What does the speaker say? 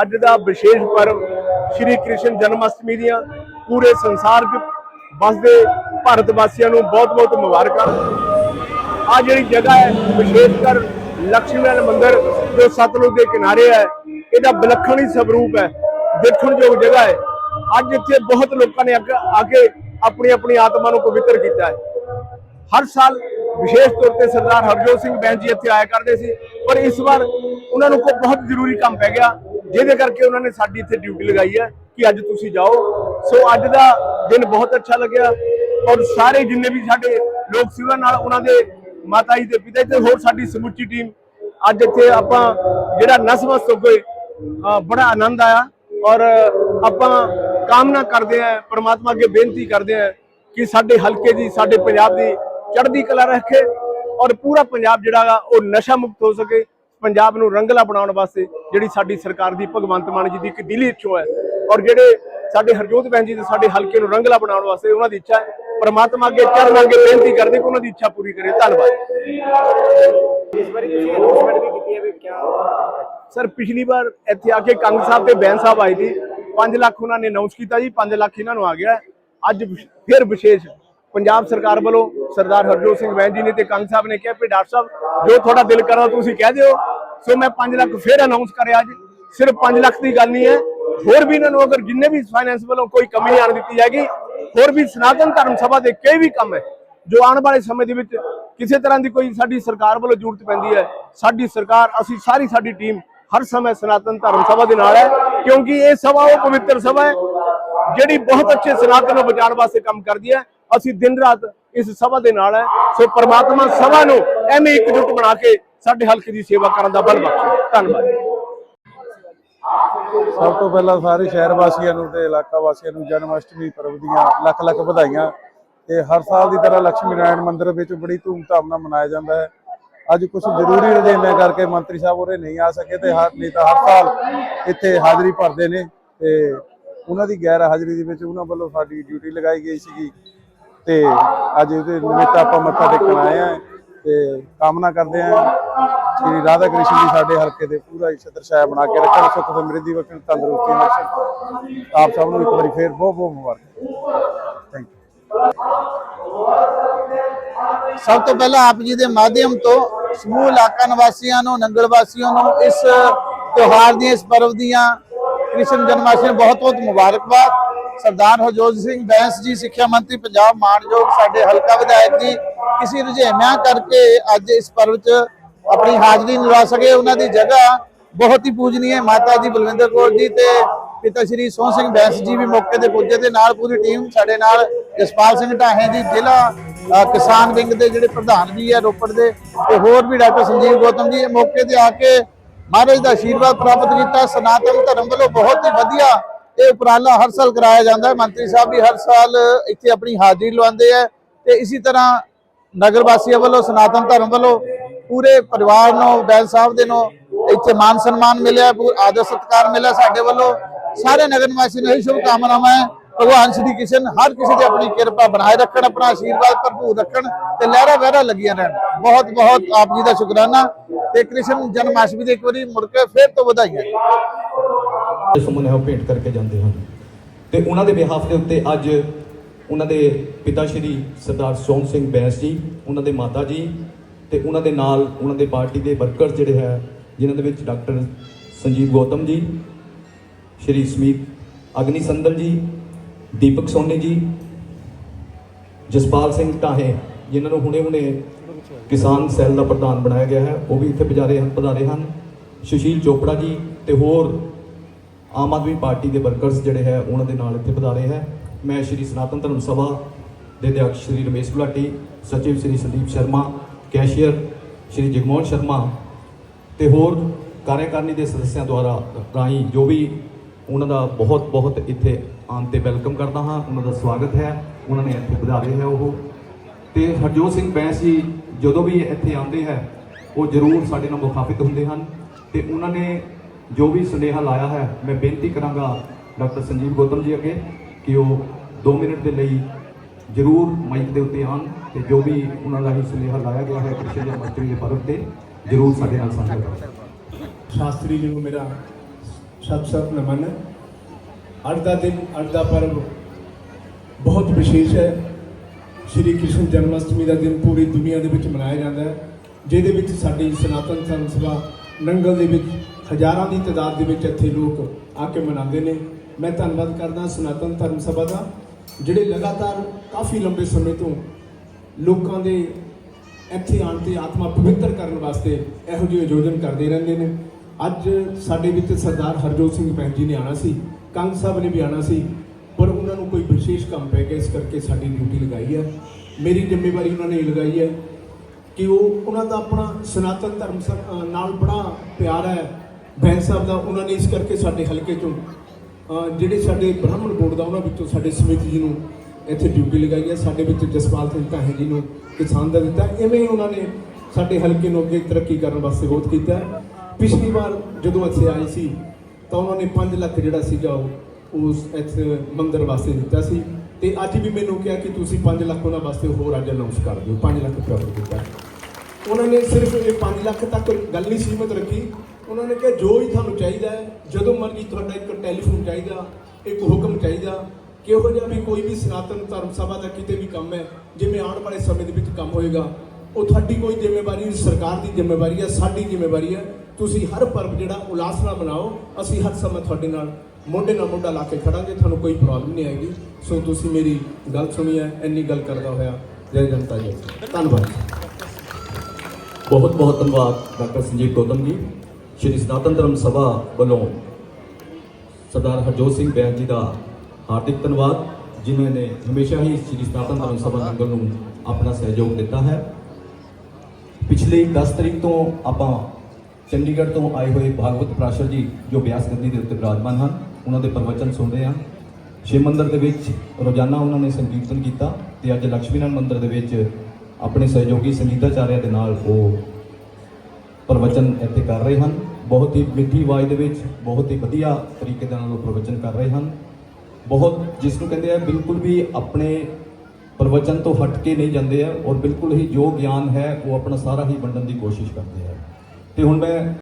ਅੱਜ ਦਾ ਵਿਸ਼ੇਸ਼ ਪਰਵ ਸ਼੍ਰੀ ਕ੍ਰਿਸ਼ਨ ਜਨਮ ਅਸ਼ਟਮੀ ਦੀਆਂ ਪੂਰੇ ਸੰਸਾਰ 'ਚ ਵਸਦੇ ਭਾਰਤ ਵਾਸੀਆਂ ਨੂੰ ਬਹੁਤ-ਬਹੁਤ ਮੁਬਾਰਕਾਂ। ਆ ਜਿਹੜੀ ਜਗ੍ਹਾ ਹੈ, ਵਿਸ਼ੇਸ਼ ਕਰ ਲక్ష్ਮੀਨਾਰਾਇਣ ਮੰਦਿਰ ਜੋ ਸਤਲੁਜ ਦੇ ਕਿਨਾਰੇ ਹੈ, ਇਹਦਾ ਵਿਲੱਖਣ ਹੀ ਸਰੂਪ ਹੈ ਦੇਖਣਯੋਗ ਜਗ੍ਹਾ ਹੈ। ਅੱਜ ਇੱਥੇ ਬਹੁਤ ਲੋਕਾਂ ਨੇ ਅੱਗੇ ਆ ਕੇ ਆਪਣੀ ਆਪਣੀ ਆਤਮਾ ਨੂੰ ਪਵਿੱਤਰ ਕੀਤਾ ਹੈ। ਹਰ ਸਾਲ ਵਿਸ਼ੇਸ਼ ਤੌਰ ਤੇ ਸਰਦਾਰ ਹਰਜੋਤ ਸਿੰਘ ਬੈਂਸ ਜੀ ਇੱਥੇ ਆਇਆ ਕਰਦੇ ਸੀ, ਪਰ ਇਸ ਵਾਰ ਉਹਨਾਂ ਨੂੰ ਕੋਈ ਬਹੁਤ ਜ਼ਰੂਰੀ ਕੰਮ ਪੈ ਗਿਆ। ਜਿਹਦੇ ਕਰਕੇ ਉਹਨਾਂ ਨੇ ਸਾਡੀ ਇੱਥੇ ਡਿਊਟੀ ਲਗਾਈ ਹੈ ਕਿ ਅੱਜ ਤੁਸੀਂ ਜਾਓ। ਸੋ ਅੱਜ ਦਾ ਦਿਨ ਬਹੁਤ ਅੱਛਾ ਲੱਗਿਆ ਔਰ ਸਾਰੇ ਜਿੰਨੇ ਵੀ ਸਾਡੇ ਲੋਕ ਸੀ ਉਹਨਾਂ ਨਾਲ, ਉਹਨਾਂ ਦੇ ਮਾਤਾ ਜੀ ਦੇ ਪਿਤਾ ਜੀ ਤੇ ਹੋਰ ਸਾਡੀ ਸਮੁੱਚੀ ਟੀਮ ਅੱਜ ਇੱਥੇ ਆਪਾਂ ਜਿਹੜਾ ਨਸਮਸਤ ਹੋ ਗਏ ਬੜਾ ਆਨੰਦ ਆਇਆ ਔਰ ਆਪਾਂ ਕਾਮਨਾ ਕਰਦੇ ਆਂ ਪ੍ਰਮਾਤਮਾ ਅੱਗੇ ਬੇਨਤੀ ਕਰਦੇ ਆਂ ਕਿ ਸਾਡੇ ਹਲਕੇ ਦੀ, ਸਾਡੇ ਪੰਜਾਬ ਦੀ ਚੜ੍ਹਦੀ ਕਲਾ ਰੱਖੇ ਔਰ ਪੂਰਾ ਪੰਜਾਬ ਜਿਹੜਾ ਗਾ ਉਹ ਨਸ਼ਾ ਮੁਕਤ ਹੋ ਸਕੇ। ਪੰਜਾਬ ਨੂੰ ਰੰਗਲਾ ਬਣਾਉਣ ਵਾਸਤੇ ਜਿਹੜੀ ਸਾਡੀ ਸਰਕਾਰ ਦੀ ਭਗਵੰਤ ਮਾਨ ਜੀ ਦੀ ਇੱਕ ਦਿਲੀ ਇੱਛਾ ਹੈ ਔਰ ਜਿਹੜੇ ਸਾਡੇ ਹਰਜੋਤ ਬੈਨ ਜੀ ਦੇ ਸਾਡੇ ਹਲਕੇ ਨੂੰ ਰੰਗਲਾ ਬਣਾਉਣ ਵਾਸਤੇ ਉਹਨਾਂ ਦੀ ਇੱਛਾ ਹੈ ਪ੍ਰਮਾਤਮਾ ਅੱਗੇ ਚਰਨ ਅੱਗੇ ਬੇਨਤੀ ਕਰਦੇ ਕਿ ਉਹਨਾਂ ਦੀ ਇੱਛਾ ਪੂਰੀ ਕਰੇ। ਧੰਨਵਾਦ। ਇਸ ਵਾਰੀ ਤੁਸੀਂ ਅਨਾਉਂਸਮੈਂਟ ਵੀ ਕੀਤੀ ਹੈ ਵੀ ਕਿਆ ਸਰ ਪਿਛਲੀ ਵਾਰ ਇੱਥੇ ਆ ਕੇ ਕੰਗ ਸਾਹਿਬ ਤੇ ਬੈਨ ਸਾਹਿਬ ਆਏ ਸੀ। 5 ਲੱਖ ਉਹਨਾਂ ਨੇ ਅਨਾਉਂਸ ਕੀਤਾ ਜੀ 5 ਲੱਖ ਇਹਨਾਂ ਨੂੰ ਆ ਗਿਆ। ਅੱਜ ਫਿਰ ਵਿਸ਼ੇਸ਼ ਪੰਜਾਬ ਸਰਕਾਰ ਵੱਲੋਂ ਸਰਦਾਰ ਹਰਜੋਤ ਸਿੰਘ ਵੈਨ ਜੀ ਨੇ ਤੇ ਕੰਗ ਸਾਹਿਬ ਨੇ ਕਿਹਾ ਵੀ ਡਾਕਟਰ ਸਾਹਿਬ, ਜੋ ਤੁਹਾਡਾ ਦਿਲ ਕਰਾਂ ਤੁਸੀਂ ਕਹਿ ਦਿਓ। ਸੋ ਮੈਂ 5 ਲੱਖ ਫਿਰ ਅਨਾਉਂਸ ਕਰਿਆ ਅੱਜ। ਸਿਰਫ 5 ਲੱਖ ਦੀ ਗੱਲ ਨਹੀਂ ਹੈ। ਹੋਰ ਵੀ ਇਹਨਾਂ ਨੂੰ ਅਗਰ ਜਿੰਨੇ ਵੀ ਫਾਈਨੈਂਸ ਵੱਲੋਂ ਕੋਈ ਕਮੀ ਨਹੀਂ ਆਣ ਦਿੱਤੀ ਜਾਏਗੀ, ਹੋਰ ਵੀ ਸਨਾਤਨ ਧਰਮ ਸਭਾ ਦੇ ਕਈ ਵੀ ਕੰਮ ਹੈ, ਜੋ ਆਉਣ ਵਾਲੇ ਸਮੇਂ ਦੇ ਵਿੱਚ ਕਿਸੇ ਤਰ੍ਹਾਂ ਦੀ ਕੋਈ ਸਾਡੀ ਸਰਕਾਰ ਵੱਲੋਂ ਜ਼ਰੂਰਤ ਪੈਂਦੀ ਹੈ, ਸਾਡੀ ਸਰਕਾਰ, ਅਸੀਂ ਸਾਰੀ ਸਾਡੀ ਟੀਮ ਹਰ ਸਮੇਂ ਸਨਾਤਨ ਧਰਮ ਸਭਾ ਦੇ ਨਾਲ ਹੈ, ਕਿਉਂਕਿ ਇਹ ਸਭਾ ਉਹ ਪਵਿੱਤਰ ਸਭਾ ਹੈ ਜਿਹੜੀ ਬਹੁਤ ਅੱਛੇ ਸਨਾਤਨ ਨੂੰ ਬਚਾਉਣ ਵਾਸਤੇ ਕੰਮ ਕਰਦੀ ਹੈ, ਅਸੀਂ ਦਿਨ ਰਾਤ ਇਸ ਸਭਾ ਦੇ ਨਾਲ ਹੈ। ਸੋ ਪ੍ਰਮਾਤਮਾ ਸਭਾ ਨੂੰ ਐਵੇਂ ਇਕਜੁੱਟ ਬਣਾ ਕੇ ਸਾਡੇ ਹਲਕੇ ਦੀ ਸੇਵਾ ਕਰਨ ਦਾ ਬਲ ਬਖਸ਼ੇ। ਧੰਨਵਾਦ ਸਭ ਤੋਂ ਪਹਿਲਾਂ ਸਾਰੇ ਸ਼ਹਿਰ ਵਾਸੀਆਂ ਨੂੰ ਤੇ ਇਲਾਕਾ ਵਾਸੀਆਂ ਨੂੰ ਜਨਮ ਅਸ਼ਟਮੀ ਪਰਵ ਦੀਆਂ ਲੱਖ ਲੱਖ ਵਧਾਈਆਂ। ਤੇ ਹਰ ਸਾਲ ਦੀ ਤਰ੍ਹਾਂ ਲక్ష్ਮੀ ਨਾਰਾਇਣ ਮੰਦਿਰ ਵਿੱਚ ਬੜੀ ਧੂਮਧਾਮ ਨਾਲ ਮਨਾਇਆ ਜਾਂਦਾ ਹੈ। ਅੱਜ ਕੁਝ ਜ਼ਰੂਰੀ ਰਜੇਵੇਂ ਕਰਕੇ ਮੰਤਰੀ ਸਾਹਿਬ ਉਰੇ ਨਹੀਂ ਆ ਸਕੇ ਤੇ ਹਰ ਨਹੀਂ ਤਾਂ ਹਰ ਸਾਲ ਇੱਥੇ ਹਾਜ਼ਰੀ ਭਰਦੇ ਨੇ ਤੇ ਉਹਨਾਂ ਦੀ ਗੈਰ ਹਾਜ਼ਰੀ ਦੇ ਵਿੱਚ ਉਹਨਾਂ ਵੱਲੋਂ ਸਾਡੀ ਡਿਊਟੀ ਲਗਾਈ ਗਈ ਸੀਗੀ ਤੇ ਅੱਜ ਇਹਦੇ ਨਿਮਿਤ ਆਪਾਂ ਮੱਥਾ ਟੇਕਣ ਆਏ ਆ ਤੇ ਕਾਮਨਾ ਕਰਦੇ ਆ ਸ਼੍ਰੀ ਰਾਧਾ ਕ੍ਰਿਸ਼ਨ ਜੀ ਸਾਡੇ ਹਲਕੇ ਦੇ ਪੂਰਾ ਹੀ ਛਤਰ ਛਾਇਆ ਬਣਾ ਕੇ ਰੱਖਣ, ਸੁੱਖ ਸਮਰਿੱਧੀ ਬਖਸ਼ਣ, ਤੰਦਰੁਸਤੀ ਬਖਸ਼ਣ। ਆਪ ਸਭ ਨੂੰ ਇੱਕ ਵਾਰੀ ਫੇਰ ਬਹੁਤ ਬਹੁਤ ਮੁਬਾਰਕ। ਥੈਂਕ ਯੂ ਸਭ ਤੋਂ ਪਹਿਲਾਂ ਆਪ ਜੀ ਦੇ ਮਾਧਿਅਮ ਤੋਂ ਸਮੂਹ ਇਲਾਕਾ ਨਿਵਾਸੀਆਂ ਨੂੰ, ਨੰਗਲ ਵਾਸੀਆਂ ਨੂੰ ਇਸ ਤਿਉਹਾਰ ਦੀਆਂ, ਇਸ ਪਰਵ ਦੀਆਂ ਕ੍ਰਿਸ਼ਨ ਜਨਮਾਸ਼ਟਮੀ ਬਹੁਤ ਬਹੁਤ ਮੁਬਾਰਕਬਾਦ। ਸਰਦਾਰ ਹਰਜੋਤ ਸਿੰਘ ਬੈਂਸ ਜੀ, ਸਿੱਖਿਆ ਮੰਤਰੀ ਪੰਜਾਬ ਮਾਨਯੋਗ ਸਾਡੇ ਹਲਕਾ ਵਿਧਾਇਕ ਜੀ, ਕਿਸੇ ਰੁਝੇਵਿਆਂ ਕਰਕੇ ਅੱਜ ਇਸ ਪਰਵ 'ਚ ਆਪਣੀ ਹਾਜ਼ਰੀ ਨਿਭਾ ਸਕੇ, ਉਹਨਾਂ ਦੀ ਜਗ੍ਹਾ ਬਹੁਤ ਹੀ ਪੂਜਨੀय ਮਾਤਾ ਜੀ ਬਲਵਿੰਦਰ ਕੌਰ ਜੀ ਤੇ ਪਿਤਾ ਸ਼੍ਰੀ ਸੋਹਣ ਸਿੰਘ ਬੈਂਸ ਜੀ ਵੀ ਮੌਕੇ ਤੇ ਪੁੱਜੇ ਤੇ ਨਾਲ ਪੂਰੀ ਟੀਮ ਸਾਡੇ ਨਾਲ, ਜਸਪਾਲ ਸਿੰਘ ਢਾਹੇ ਜੀ, ਜ਼ਿਲ੍ਹਾ ਕਿਸਾਨ ਵਿੰਗ ਦੇ ਜਿਹੜੇ ਪ੍ਰਧਾਨ ਜੀ ਆ ਰੋਪੜ ਦੇ, ਤੇ ਹੋਰ ਵੀ ਡਾਕਟਰ ਸੰਜੀਵ ਗੌਤਮ ਜੀ ਮੌਕੇ ਤੇ ਆ ਕੇ ਮਹਾਰਾਜ ਦਾ ਆਸ਼ੀਰਵਾਦ ਪ੍ਰਾਪਤ ਕੀਤਾ, ਸਨਾਤਨ ਧਰਮ ਵੱਲੋਂ ਬਹੁਤ ਹੀ ਵਧੀਆ ਇਹ ਉਪਰਾਲਾ ਹਰ ਸਾਲ ਕਰਾਇਆ ਜਾਂਦਾ ਹੈ। ਮੰਤਰੀ ਸਾਹਿਬ ਵੀ ਹਰ ਸਾਲ ਇੱਥੇ ਆਪਣੀ ਹਾਜ਼ਰੀ ਲਵਾਉਂਦੇ ਆ ਤੇ ਇਸੇ ਤਰ੍ਹਾਂ ਨਗਰ ਵਾਸੀਆਂ ਵੱਲੋਂ, ਸਨਾਤਨ ਧਰਮ ਵੱਲੋਂ ਪੂਰੇ ਪਰਿਵਾਰ ਨੂੰ ਬੈਲ ਸਾਹਿਬ ਦੇ ਨੂੰ ਇੱਥੇ ਮਾਨ ਸਨਮਾਨ ਮਿਲਿਆ, ਪੂਰਾ ਆਦਰ ਸਤਿਕਾਰ ਮਿਲਿਆ ਸਾਡੇ ਵੱਲੋਂ। ਸਾਰੇ ਨਗਰ ਨਿਵਾਸੀ ਨੂੰ ਇਹ ਸ਼ੁਭ ਕਾਮਨਾਵਾਂ ਹੈ। ਭਗਵਾਨ ਸ਼੍ਰੀ ਕ੍ਰਿਸ਼ਨ ਹਰ ਕਿਸੇ ਤੇ ਆਪਣੀ ਕਿਰਪਾ ਬਣਾਏ ਰੱਖਣ, ਆਪਣਾ ਆਸ਼ੀਰਵਾਦ ਭਰਪੂਰ ਰੱਖਣ ਤੇ ਲਹਿਰਾ ਵਹਿਰਾ ਲੱਗੀਆਂ ਰਹਿਣ। ਬਹੁਤ ਬਹੁਤ ਆਪ ਜੀ ਦਾ ਸ਼ੁਕਰਾਨਾ। ਤੇ ਕ੍ਰਿਸ਼ਨ ਜਨਮਾਸ਼ਟਮੀ ਦੇ ਇੱਕ ਵਾਰੀ ਮੁੜ ਕੇ ਫੇਰ ਤੋਂ ਵਧਾਈਆਂ। ਸਮੂਹ ਉਹ ਭੇਂਟ ਕਰਕੇ ਜਾਂਦੇ ਹਨ। ਤੇ ਉਹਨਾਂ ਦੇ ਬਿਹਾਫ ਦੇ ਉੱਤੇ ਅੱਜ ਉਹਨਾਂ ਦੇ ਪਿਤਾ ਸ਼੍ਰੀ ਸਰਦਾਰ ਸੋਹਣ ਸਿੰਘ ਬੈਂਸ ਜੀ, ਉਹਨਾਂ ਦੇ ਮਾਤਾ ਜੀ ਤੇ ਉਹਨਾਂ ਦੇ ਨਾਲ ਉਹਨਾਂ ਦੇ ਪਾਰਟੀ ਦੇ ਵਰਕਰ ਜਿਹੜੇ ਹੈ, ਜਿਨ੍ਹਾਂ ਦੇ ਵਿੱਚ ਡਾਕਟਰ ਸੰਜੀਵ ਗੌਤਮ ਜੀ, ਸ਼੍ਰੀ ਸਮੀਤ ਅਗਨੀ ਸੰਦਲ ਜੀ, ਦੀਪਕ ਸੋਨੀ ਜੀ, ਜਸਪਾਲ ਸਿੰਘ ਢਾਹੇ, ਜਿਨ੍ਹਾਂ ਨੂੰ ਹੁਣੇ-ਹੁਣੇ ਕਿਸਾਨ ਸੈੱਲ ਦਾ ਪ੍ਰਧਾਨ ਬਣਾਇਆ ਗਿਆ ਹੈ, ਉਹ ਵੀ ਇੱਥੇ ਪਜਾਰੇ ਹਨ ਪਧਾਰੇ ਹਨ। ਸੁਸ਼ੀਲ ਚੋਪੜਾ ਜੀ ਤੇ ਹੋਰ ਆਮ ਆਦਮੀ ਪਾਰਟੀ ਦੇ ਵਰਕਰਸ ਜਿਹੜੇ ਹੈ, ਉਹਨਾਂ ਦੇ ਨਾਲ ਇੱਥੇ ਪਧਾਰੇ ਹੈ। ਮੈਂ ਸ਼੍ਰੀ ਸਨਾਤਨ ਧਰਮ ਸਭਾ ਦੇ ਅਧਿਆਕਸ਼ ਸ਼੍ਰੀ ਰਮੇਸ਼ ਗੁਲਾਟੀ, ਸਚਿਵ ਸ਼੍ਰੀ ਸੰਦੀਪ ਸ਼ਰਮਾ, ਕੈਸ਼ੀਅਰ ਸ਼੍ਰੀ ਜਗਮੋਹਨ ਸ਼ਰਮਾ ਤੇ ਹੋਰ ਕਾਰਜਕਾਰਨੀ ਦੇ ਸਦੱਸਿਆਂ ਦੁਆਰਾ ਰਾਹੀਂ ਜੋ ਵੀ ਉਹਨਾਂ ਦਾ ਬਹੁਤ ਬਹੁਤ ਇੱਥੇ ਆਉਣ ਤੇ ਵੈਲਕਮ ਕਰਦਾ ਹਾਂ, ਉਹਨਾਂ ਦਾ ਸਵਾਗਤ ਹੈ। ਉਹਨਾਂ ਨੇ ਇੱਥੇ ਪਧਾਰੇ ਹੈ ਉਹ। ਤੇ ਹਰਜੋਤ ਸਿੰਘ ਬੈਂਸ ਜੀ ਜਦੋਂ ਵੀ ਇੱਥੇ ਆਉਂਦੇ ਹੈ, ਉਹ ਜ਼ਰੂਰ ਸਾਡੇ ਨਾਲ ਮੁਖਾਫਿਤ ਹੁੰਦੇ ਹਨ ਤੇ ਉਹਨਾਂ ਨੇ ਜੋ ਵੀ ਸੁਨੇਹਾ ਲਾਇਆ ਹੈ, ਮੈਂ ਬੇਨਤੀ ਕਰਾਂਗਾ ਡਾਕਟਰ ਸੰਜੀਵ ਗੌਤਮ ਜੀ ਅੱਗੇ ਕਿ ਉਹ 2 ਮਿੰਟ ਦੇ ਲਈ ਜ਼ਰੂਰ ਮਾਈਕ ਦੇ ਉੱਤੇ ਆਉਣ ਤੇ ਜੋ ਵੀ ਉਹਨਾਂ ਦਾ ਹੀ ਸੁਨੇਹਾ ਲਾਇਆ ਗਿਆ ਹੈ, ਕ੍ਰਿਸ਼ਨ ਜਨਮਸ਼ਟਮੀ ਦੇ ਪਰਵ ਤੇ ਜ਼ਰੂਰ ਸਾਡੇ ਨਾਲ ਸਾਂਝਾ ਕਰਨ ਸ਼ਾਸਤਰੀ ਜੀ ਨੂੰ ਮੇਰਾ ਸਤ ਸਤ ਨਮਨ ਅੱਜ ਦਾ ਦਿਨ, ਅੱਜ ਦਾ ਪਰਬ ਬਹੁਤ ਵਿਸ਼ੇਸ਼ ਹੈ। ਸ਼੍ਰੀ ਕ੍ਰਿਸ਼ਨ ਜਨਮ ਅਸ਼ਟਮੀ ਦਾ ਦਿਨ ਪੂਰੀ ਦੁਨੀਆ ਦੇ ਵਿੱਚ ਮਨਾਇਆ ਜਾਂਦਾ ਹੈ, ਜਿਹਦੇ ਵਿੱਚ ਸਾਡੀ ਸਨਾਤਨ ਧਰਮ ਸਭਾ ਨੰਗਲ ਦੇ ਵਿੱਚ ਹਜ਼ਾਰਾਂ ਦੀ ਤਾਦਾਦ ਦੇ ਵਿੱਚ ਇੱਥੇ ਲੋਕ ਆ ਕੇ ਮਨਾਉਂਦੇ ਨੇ। ਮੈਂ ਧੰਨਵਾਦ ਕਰਦਾ ਸਨਾਤਨ ਧਰਮ ਸਭਾ ਦਾ, ਜਿਹੜੇ ਲਗਾਤਾਰ ਕਾਫੀ ਲੰਬੇ ਸਮੇਂ ਤੋਂ ਲੋਕਾਂ ਦੇ ਇੱਥੇ ਆਉਣ ਤੇ ਆਤਮਾ ਪਵਿੱਤਰ ਕਰਨ ਵਾਸਤੇ ਇਹੋ ਜਿਹੇ ਆਯੋਜਨ ਕਰਦੇ ਰਹਿੰਦੇ ਨੇ। ਅੱਜ ਸਾਡੇ ਵਿੱਚ ਸਰਦਾਰ ਹਰਜੋਤ ਸਿੰਘ ਬੈਂਕ ਜੀ ਨੇ ਆਣਾ ਸੀ, ਕੰਗ ਸਾਹਿਬ ਨੇ ਵੀ ਆਣਾ ਸੀ। ਪਰ ਉਹਨਾਂ ਨੂੰ ਕੋਈ ਵਿਸ਼ੇਸ਼ ਕੰਮ ਪੈ ਗਿਆ, ਇਸ ਕਰਕੇ ਸਾਡੀ ਡਿਊਟੀ ਲਗਾਈ ਹੈ ਮੇਰੀ ਜ਼ਿੰਮੇਵਾਰੀ ਉਹਨਾਂ ਨੇ ਇਹ ਲਗਾਈ ਹੈ ਕਿ ਉਹ, ਉਹਨਾਂ ਦਾ ਆਪਣਾ ਸਨਾਤਨ ਧਰਮ ਨਾਲ ਬੜਾ ਪਿਆਰ ਹੈ ਬੈਂਸ ਸਾਹਿਬ ਦਾ, ਉਹਨਾਂ ਨੇ ਇਸ ਕਰਕੇ ਸਾਡੇ ਹਲਕੇ ਚੋਂ ਜਿਹੜੇ ਸਾਡੇ ਬ੍ਰਾਹਮਣ ਬੋਰਡ ਦਾ ਉਹਨਾਂ ਵਿੱਚੋਂ ਸਾਡੇ ਸਮਿਤ ਜੀ ਨੂੰ ਇੱਥੇ ਡਿਊਟੀ ਲਗਾਈ ਹੈ ਸਾਡੇ ਵਿੱਚ ਜਸਪਾਲ ਸਿੰਘ ਧਾਹੇ ਜੀ ਨੂੰ ਕਿਸਾਨ ਦਾ ਦਿੱਤਾ। ਇਵੇਂ ਹੀ ਉਹਨਾਂ ਨੇ ਸਾਡੇ ਹਲਕੇ ਨੂੰ ਅੱਗੇ ਤਰੱਕੀ ਕਰਨ ਵਾਸਤੇ ਬਹੁਤ ਕੀਤਾ। ਪਿਛਲੀ ਵਾਰ ਜਦੋਂ ਇੱਥੇ ਆਏ ਸੀ, ਤਾਂ ਉਹਨਾਂ ਨੇ 5 ਲੱਖ ਜਿਹੜਾ ਸੀਗਾ ਉਹ ਉਸ ਇੱਥੇ ਮੰਦਰ ਵਾਸਤੇ ਦਿੱਤਾ ਸੀ। ਤੇ ਅੱਜ ਵੀ ਮੈਨੂੰ ਕਿਹਾ ਕਿ ਤੁਸੀਂ 5 ਲੱਖ ਉਹਨਾਂ ਵਾਸਤੇ ਹੋਰ ਅੱਜ ਅਨਾਉਂਸ ਕਰ ਦਿਓ। 5 ਲੱਖ ਰੁਪਏ ਹੋਰ ਦਿੱਤਾ। ਉਹਨਾਂ ਨੇ ਸਿਰਫ ਇਹ 5 ਲੱਖ ਤੱਕ ਗੱਲ ਨਹੀਂ ਸੀਮਤ ਰੱਖੀ। ਉਹਨਾਂ ਨੇ ਕਿਹਾ, ਜੋ ਹੀ ਤੁਹਾਨੂੰ ਚਾਹੀਦਾ ਹੈ, ਜਦੋਂ ਮਰਜ਼ੀ ਤੁਹਾਡਾ ਇੱਕ ਟੈਲੀਫੋਨ ਚਾਹੀਦਾ, ਇੱਕ ਹੁਕਮ ਚਾਹੀਦਾ, ਕਿਹੋ ਜਿਹਾ ਵੀ ਕੋਈ ਵੀ ਸਨਾਤਨ ਧਰਮ ਸਭਾ ਦਾ ਕਿਤੇ ਵੀ ਕੰਮ ਹੈ, ਜਿਵੇਂ ਆਉਣ ਵਾਲੇ ਸਮੇਂ ਦੇ ਵਿੱਚ ਕੰਮ ਹੋਏਗਾ, ਉਹ ਤੁਹਾਡੀ ਕੋਈ ਜ਼ਿੰਮੇਵਾਰੀ ਨਹੀਂ, ਸਰਕਾਰ ਦੀ ਜ਼ਿੰਮੇਵਾਰੀ ਹੈ, ਸਾਡੀ ਜ਼ਿੰਮੇਵਾਰੀ ਹੈ। ਤੁਸੀਂ ਹਰ ਪਰਬ ਜਿਹੜਾ ਉਲਾਸ ਨਾਲ ਮਨਾਓ, ਅਸੀਂ ਹਰ ਸਮਾਂ ਤੁਹਾਡੇ ਨਾਲ ਮੋਢੇ ਨਾਲ ਮੋਢਾ ਲਾ ਕੇ ਖੜਾਂਗੇ, ਤੁਹਾਨੂੰ ਕੋਈ ਪ੍ਰੋਬਲਮ ਨਹੀਂ ਆਏਗੀ। ਸੋ ਤੁਸੀਂ ਮੇਰੀ ਗੱਲ ਸੁਣੀ ਹੈ ਇੰਨੀ ਗੱਲ ਕਰਦਾ ਹੋਇਆ ਜੈ ਜਨਤਾ ਜੀ। ਧੰਨਵਾਦ। ਬਹੁਤ ਬਹੁਤ ਧੰਨਵਾਦ ਡਾਕਟਰ ਸੰਜੀਵ ਗੌਤਮ ਜੀ, ਸ਼੍ਰੀ ਸਨਾਤਨ ਧਰਮ ਸਭਾ ਵੱਲੋਂ ਸਰਦਾਰ ਹਰਜੋਤ ਸਿੰਘ ਬੈਂਸ ਜੀ ਦਾ ਹਾਰਦਿਕ ਧੰਨਵਾਦ, ਜਿਨ੍ਹਾਂ ਨੇ ਹਮੇਸ਼ਾ ਹੀ ਸ਼੍ਰੀ ਸਨਾਤਨ ਧਰਮ ਸਭਾ ਨੰਗਲ ਨੂੰ ਆਪਣਾ ਸਹਿਯੋਗ ਦਿੱਤਾ ਹੈ। ਪਿਛਲੇ 10 ਤਰੀਕ ਤੋਂ ਆਪਾਂ ਚੰਡੀਗੜ੍ਹ ਤੋਂ ਆਏ ਹੋਏ ਭਾਗਵਤ ਪ੍ਰਾਸ਼ਰ ਜੀ ਜੋ ਬਿਆਸ ਗੱਦੀ ਦੇ ਉੱਤੇ ਵਿਰਾਜਮਾਨ ਹਨ, ਉਹਨਾਂ ਦੇ ਪ੍ਰਵਚਨ ਸੁਣਦੇ ਹਾਂ। ਸ਼ਿਵ ਮੰਦਰ ਦੇ ਵਿੱਚ ਰੋਜ਼ਾਨਾ ਉਹਨਾਂ ਨੇ ਸੰਕੀਰਤਨ ਕੀਤਾ ਤੇ ਅੱਜ ਲక్ష్ਮੀ ਮੰਦਰ ਦੇ ਵਿੱਚ ਆਪਣੇ ਸਹਿਯੋਗੀ ਸੰਗੀਤਾਚਾਰਿਆ ਦੇ ਨਾਲ ਉਹ ਪ੍ਰਵਚਨ ਇੱਥੇ ਕਰ ਰਹੇ ਹਨ। ਬਹੁਤ ਹੀ ਮਿੱਠੀ ਆਵਾਜ਼ ਦੇ ਵਿੱਚ, ਬਹੁਤ ਹੀ ਵਧੀਆ ਤਰੀਕੇ ਦੇ ਨਾਲ ਉਹ ਪ੍ਰਵਚਨ ਕਰ ਰਹੇ ਹਨ। ਬਹੁਤ, ਜਿਸ ਨੂੰ ਕਹਿੰਦੇ ਆ, ਬਿਲਕੁਲ ਵੀ ਆਪਣੇ ਪ੍ਰਵਚਨ ਤੋਂ ਹਟ ਕੇ ਨਹੀਂ ਜਾਂਦੇ ਆ ਔਰ ਬਿਲਕੁਲ ਹੀ ਜੋ ਗਿਆਨ ਹੈ, ਉਹ ਆਪਣਾ ਸਾਰਾ ਹੀ ਵੰਡਣ ਦੀ ਕੋਸ਼ਿਸ਼ ਕਰਦੇ ਆ। ਤੇ ਹੁਣ ਮੈਂ